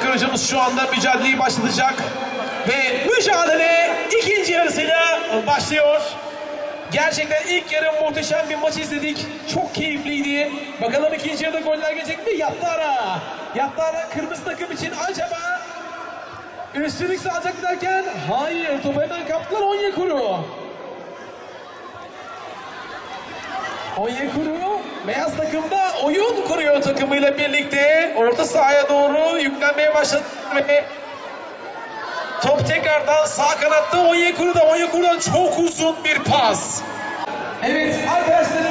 Hocamız şu anda mücadeleyi başlatacak. Ve mücadele ikinci yarısıyla başlıyor. Gerçekten ilk yarı muhteşem bir maç izledik. Çok keyifliydi. Bakalım ikinci yarıda goller gelecek mi? Yattara. Yattara kırmızı takım için acaba üstünlük sağlayacak derken hayır topu hemen kaptılar Onyekuru. Onyekuru beyaz takımda oyun kuruyor takımıyla birlikte. Orta sahaya doğru yüklenmeye başladı ve top tekrardan sağ kanatta Onyekuru'da. Onyekuru'dan çok uzun bir pas. Evet arkadaşlarımız,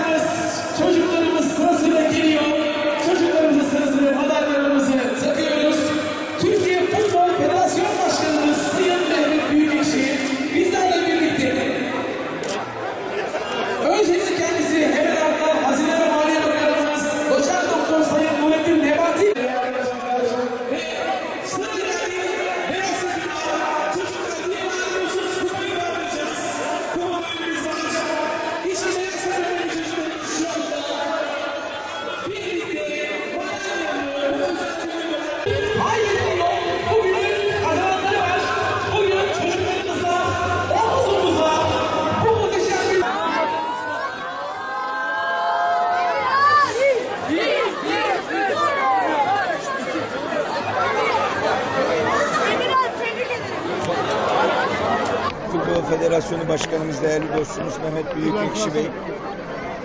Futbol Federasyonu Başkanımız değerli dostumuz Mehmet Büyükekşi Bey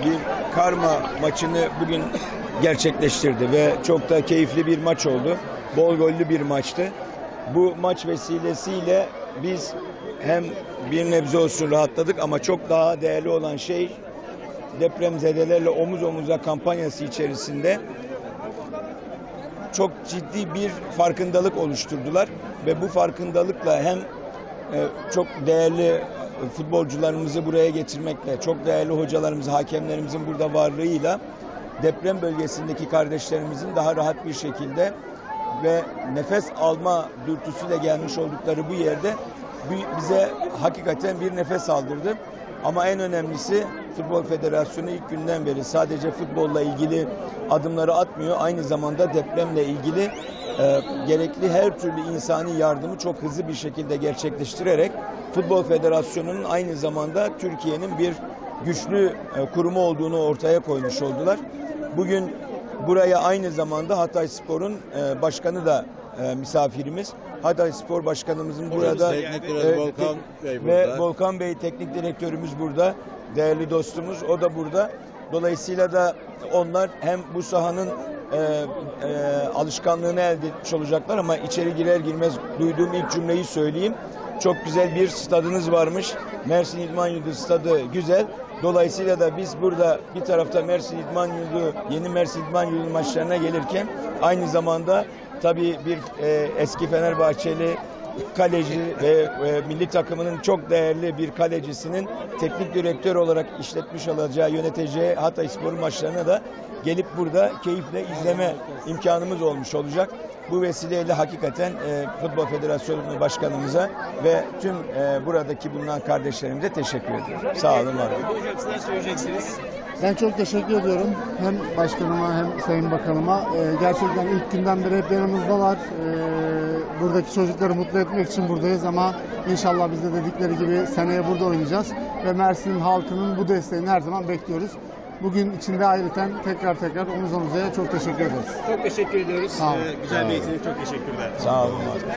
bir karma maçını bugün gerçekleştirdi ve çok da keyifli bir maç oldu. Bol gollü bir maçtı. Bu maç vesilesiyle biz hem bir nebze olsun rahatladık ama çok daha değerli olan şey depremzedelerle omuz omuza kampanyası içerisinde çok ciddi bir farkındalık oluşturdular ve bu farkındalıkla hem çok değerli futbolcularımızı buraya getirmekle, çok değerli hocalarımız, hakemlerimizin burada varlığıyla deprem bölgesindeki kardeşlerimizin daha rahat bir şekilde ve nefes alma dürtüsüyle gelmiş oldukları bu yerde bi- bize hakikaten bir nefes aldırdı. Ama en önemlisi Futbol Federasyonu ilk günden beri sadece futbolla ilgili adımları atmıyor. Aynı zamanda depremle ilgili e, gerekli her türlü insani yardımı çok hızlı bir şekilde gerçekleştirerek Futbol Federasyonu'nun aynı zamanda Türkiye'nin bir güçlü e, kurumu olduğunu ortaya koymuş oldular. Bugün buraya aynı zamanda Hatay Spor'un e, başkanı da e, misafirimiz. Hatay Spor Başkanımızın burada e, Volkan Bey ve burada. Volkan Bey teknik direktörümüz burada. Değerli dostumuz o da burada. Dolayısıyla da onlar hem bu sahanın e, e, alışkanlığını elde etmiş olacaklar ama içeri girer girmez duyduğum ilk cümleyi söyleyeyim. Çok güzel bir stadınız varmış. Mersin İdman Yurdu stadı güzel. Dolayısıyla da biz burada bir tarafta Mersin İdman Yurdu, yeni Mersin İdman Yurdu maçlarına gelirken aynı zamanda tabii bir e, eski Fenerbahçeli kaleci ve e, milli takımının çok değerli bir kalecisinin teknik direktör olarak işletmiş olacağı, yöneteceği Hatay Spor maçlarına da gelip burada keyifle izleme imkanımız olmuş olacak. Bu vesileyle hakikaten e, Futbol Federasyonu Başkanımıza ve tüm e, buradaki bulunan kardeşlerimize teşekkür ediyorum. Sağ olun, var olun. Ben çok teşekkür ediyorum. Hem başkanıma hem sayın bakanıma. Ee, gerçekten ilk günden beri hep yanımızdalar. Ee, buradaki çocukları mutlu etmek için buradayız ama inşallah biz de dedikleri gibi seneye burada oynayacağız. Ve Mersin halkının bu desteğini her zaman bekliyoruz. Bugün içinde ayrıca tekrar tekrar omuz omuza çok teşekkür ederiz. Çok teşekkür ediyoruz. Sağ olun. Ee, güzel bir eğitim. Çok teşekkürler. Sağ olun.